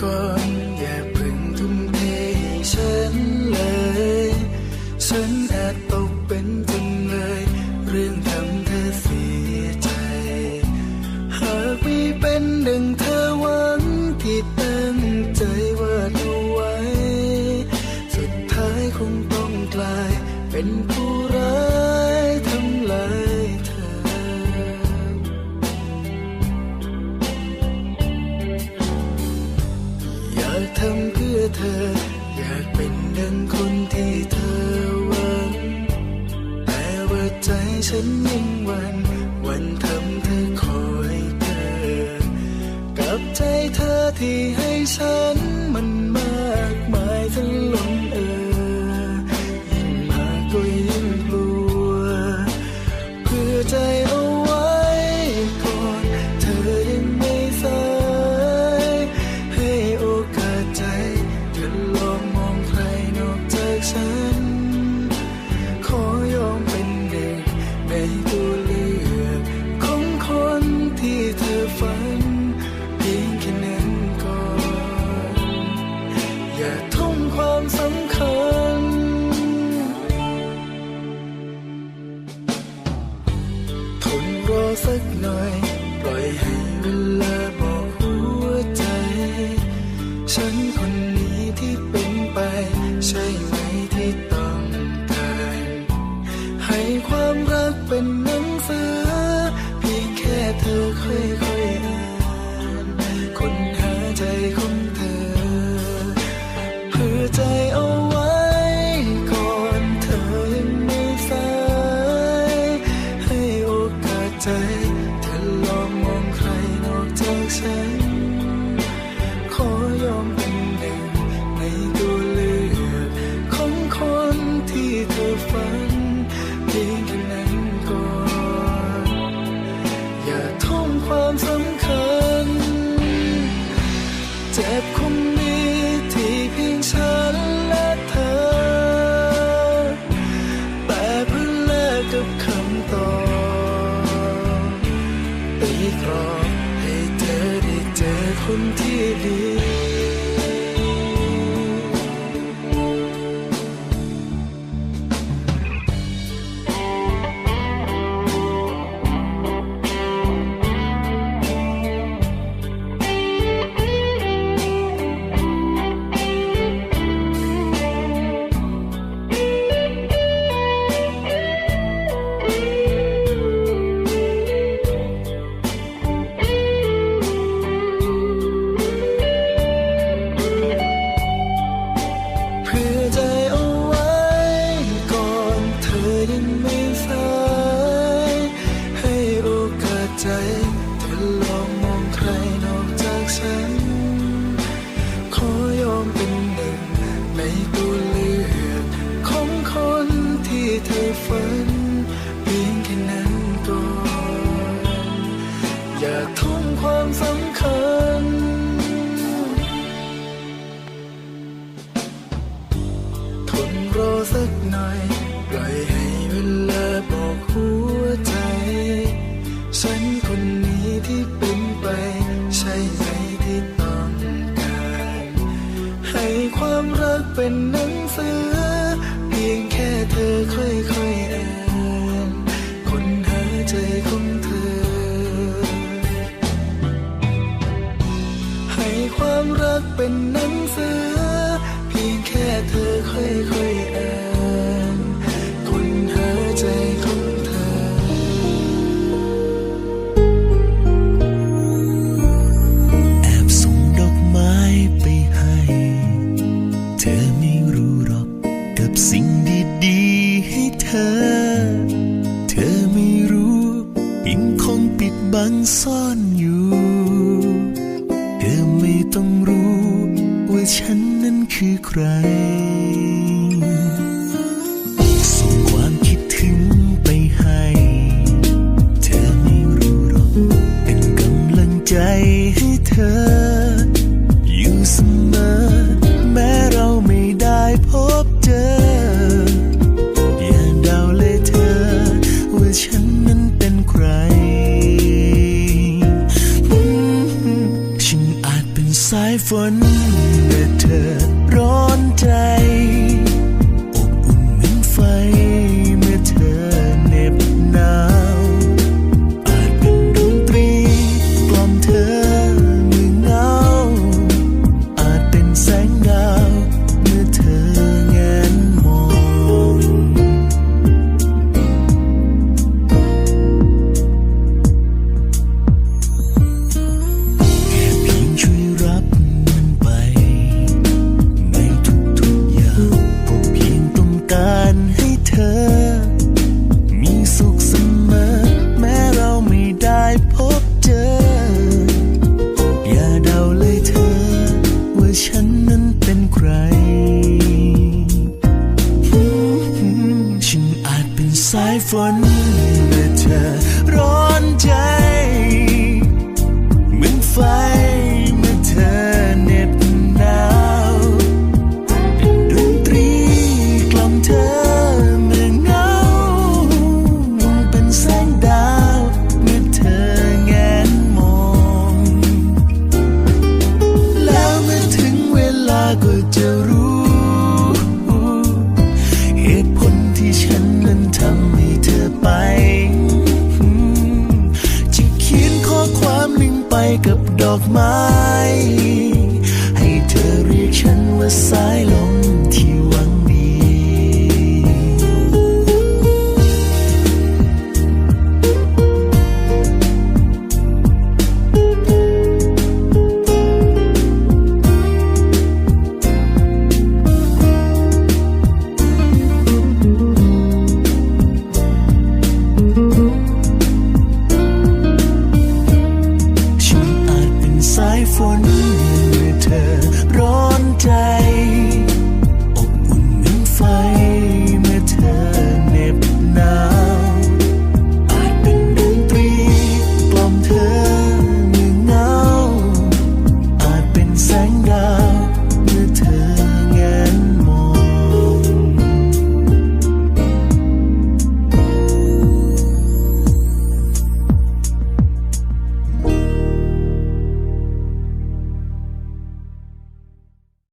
ก่อนอย่าพึ่งทุ่มเทให้ฉันเลย ฉันอาจตกเป็นจนเลย เรื่องทำเธอเสียใจ หากไม่เป็นดังเธอหวังที่ำเพื่อเธอ อยากเป็นดังคนที่เธอหวังแต่ว่าใจฉันยังหวั่นวันทำเธอคอยเกินกับใจเธอที่ให้ฉันมันมากมายทั้งล้นเอ ทุ่ความสำคัญ เจ็บคงมีที่เพียงฉันและเธอ แต่เพื่อแลกกับคำตอบตีกรอบให้เธอได้เจอคนที่ดี บังซ่อนอยู่เธอไม่ต้องรู้ว่าฉันนั้นคือใคร สายฝนเมื่อเธอร้อนใจเหมือนไฟ of my